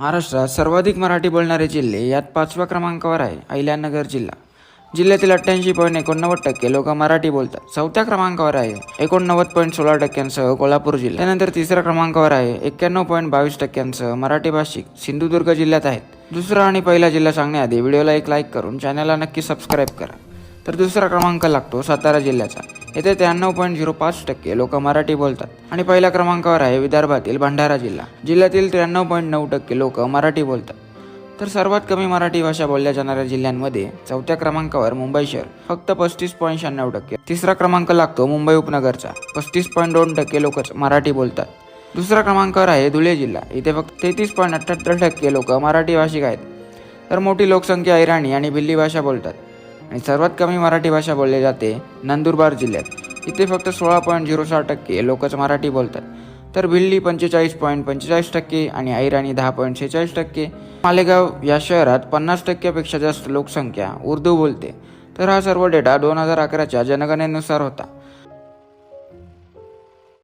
महाराष्ट्रात सर्वाधिक मराठी बोलणारे जिल्हे यात पाचव्या क्रमांकावर आहे अहिल्यानगर जिल्हा. जिल्ह्यातील अठ्ठ्याऐंशी पॉईंट एकोणनव्वद टक्के लोक मराठी बोलतात. चौथ्या क्रमांकावर आहे एकोणनव्वद पॉईंट सोळा टक्क्यांसह कोल्हापूर जिल्हा. त्यानंतर तिसऱ्या क्रमांकावर आहे एक्क्याण्णव पॉईंट बावीस टक्क्यांसह मराठी भाषिक सिंधुदुर्ग जिल्ह्यात आहेत. दुसरा आणि पहिला जिल्हा सांगण्याआधी व्हिडिओला एक लाईक करून चॅनलला नक्की सबस्क्राईब करा. तर दुसरा क्रमांक लागतो सातारा जिल्ह्याचा. येथे त्र्याण्णव पॉईंट झिरो पाच टक्के लोक मराठी बोलतात. आणि पहिल्या क्रमांकावर आहे विदर्भातील भंडारा जिल्हा. जिल्ह्यातील त्र्याण्णव पॉईंट नऊ टक्के लोक मराठी बोलतात. तर सर्वात कमी मराठी भाषा बोलल्या जाणाऱ्या जिल्ह्यांमध्ये चौथ्या क्रमांकावर मुंबई शहर फक्त पस्तीस पॉईंट शहाण्णव टक्के. तिसरा क्रमांक लागतो मुंबई उपनगरचा. पस्तीस पॉईंट दोन टक्के लोकच मराठी बोलतात. दुसऱ्या क्रमांकावर आहे धुळे जिल्हा. इथे फक्त तेहतीस पॉईंट अठ्ठ्याहत्तर टक्के लोक मराठी भाषिक आहेत. तर मोठी लोकसंख्या इराणी आणि भिल्ली भाषा बोलतात. आणि सर्वात कमी मराठी भाषा बोलली जाते नंदुरबार जिल्ह्यात. इथे फक्त सोळा पॉईंट झिरो सहा टक्के लोकच मराठी बोलतात. तर भिल्ली पंचेचाळीस पॉईंट पंचेचाळीस टक्के आणि ऐराणी दहा पॉईंट सेहेचाळीस टक्के. मालेगाव या शहरात पन्नास टक्क्यापेक्षा जास्त लोकसंख्या उर्दू बोलते. तर हा सर्व डेटा दोन हजार अकराच्या जनगणनेनुसार होता.